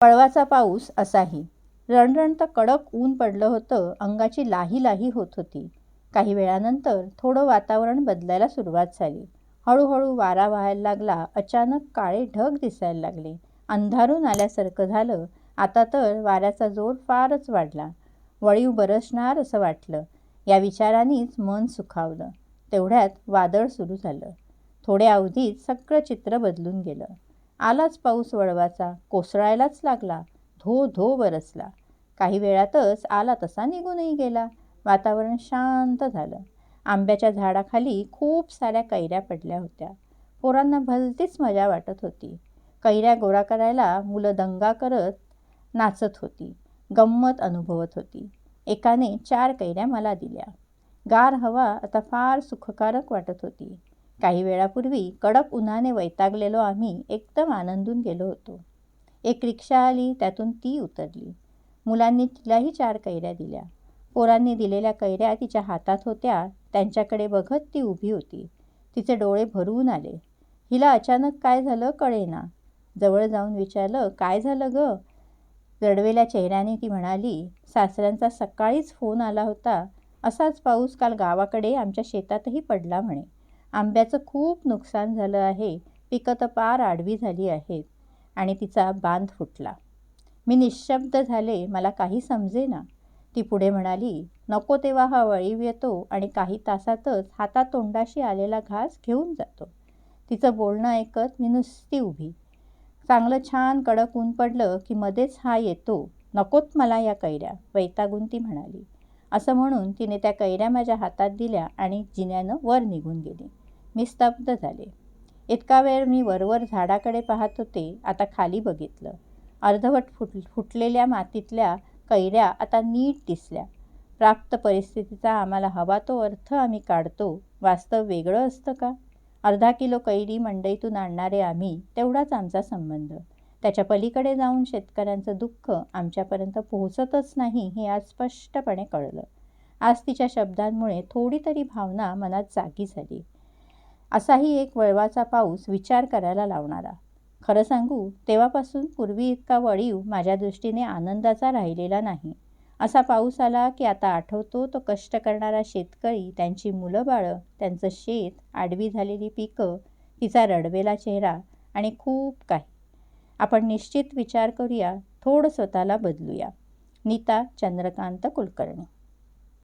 पळवाचा पाऊस असाही. रणरणतं कडक ऊन पडलं होतं अंगाची लाही लाही होत होती. काही वेळानंतर थोडं वातावरण बदलायला सुरुवात झाली. हळूहळू वारा व्हायला लागला अचानक काळे ढग दिसायला लागले. अंधारून आल्यासारखं झालं आता तर वाऱ्याचा जोर फारच वाढला. वळीव बरसणार असं वाटलं. या विचारानेच मन सुखावलं. तेवढ्यात वादळ सुरू झालं. थोड्या अवधीत सगळं चित्र बदलून गेलं. आलाच पाऊस वळवाचा कोसळायलाच लागला धो धो बरसला काही वेळातच आला तसा निघूनही गेला. वातावरण शांत झालं. आंब्याच्या झाडाखाली खूप साऱ्या कैऱ्या पडल्या होत्या. पोरांना भलतीच मजा वाटत होती. कैऱ्या गोळा करायला मुलं दंगा करत नाचत होती. गंमत अनुभवत होती. एकाने चार कैऱ्या मला दिल्या. गार हवा आता फार सुखकारक वाटत होती. काही वेळापूर्वी कडक उन्हाने वैतागलेलो आम्ही एकदम आनंदून गेलो होतो. एक रिक्षा आली त्यातून ती उतरली. मुलांनी तिलाही चार कैऱ्या दिल्या. पोरांनी दिलेल्या कैऱ्या तिच्या हातात होत्या. त्यांच्याकडे बघत ती उभी होती. तिचे डोळे भरून आले. हिला अचानक काय झालं कळेना. जवळ जाऊन विचारलं काय झालं ग? रडवेल्या चेहऱ्याने ती म्हणाली सासऱ्यांचा सकाळीच फोन आला होता. असाच पाऊस काल गावाकडे आमच्या शेतातही पडला म्हणे. आंब्याचं खूप नुकसान झालं आहे. पिकं तर पार आडवी झाली आहेत. आणि तिचा बांध फुटला. मी निशब्द झाले मला काही समजेना. ती पुढे म्हणाली नको तेव्हा हा वळीव येतो आणि काही तासातच हातातोंडाशी आलेला घास घेऊन जातो. तिचं बोलणं ऐकत मी नुसती उभी. चांगलं छान कडक ऊन पडलं की मध्येच हा येतो. नकोत मला या कैऱ्या वैतागून ती म्हणाली. असं म्हणून तिने त्या कैऱ्या माझ्या हातात दिल्या आणि जिन्यानं वर निघून गेली. मी स्तब्ध झाले. इतका वेळ मी वरवर झाडाकडे पाहत होते आता खाली बघितलं. अर्धवट फुट फुटलेल्या मातीतल्या कैऱ्या आता नीट दिसल्या. प्राप्त परिस्थितीचा आम्हाला हवा तो अर्थ आम्ही काढतो. वास्तव वेगळं असतं का? अर्धा किलो कैरी मंडईतून आणणारे आम्ही तेवढाच आमचा संबंध. त्याच्या पलीकडे जाऊन शेतकऱ्यांचं दुःख आमच्यापर्यंत पोहोचतच नाही हे आज स्पष्टपणे कळलं. आज तिच्या शब्दांमुळे थोडी तरी भावना मनात जागी झाली. असाही एक वळवाचा पाऊस विचार करायला लावणारा. खरं सांगू तेव्हापासून पूर्वी इतका वळीव माझ्या दृष्टीने आनंदाचा राहिलेला नाही. असा पाऊस आला की आता आठवतो तो कष्ट करणारा शेतकरी त्यांची मुलं बाळं त्यांचं शेत आडवी झालेली पिकं तिचा रडवेला चेहरा आणि खूप काही. आपण निश्चित विचार करूया थोडं स्वतःला बदलूया. नीता चंद्रकांत कुलकर्णी.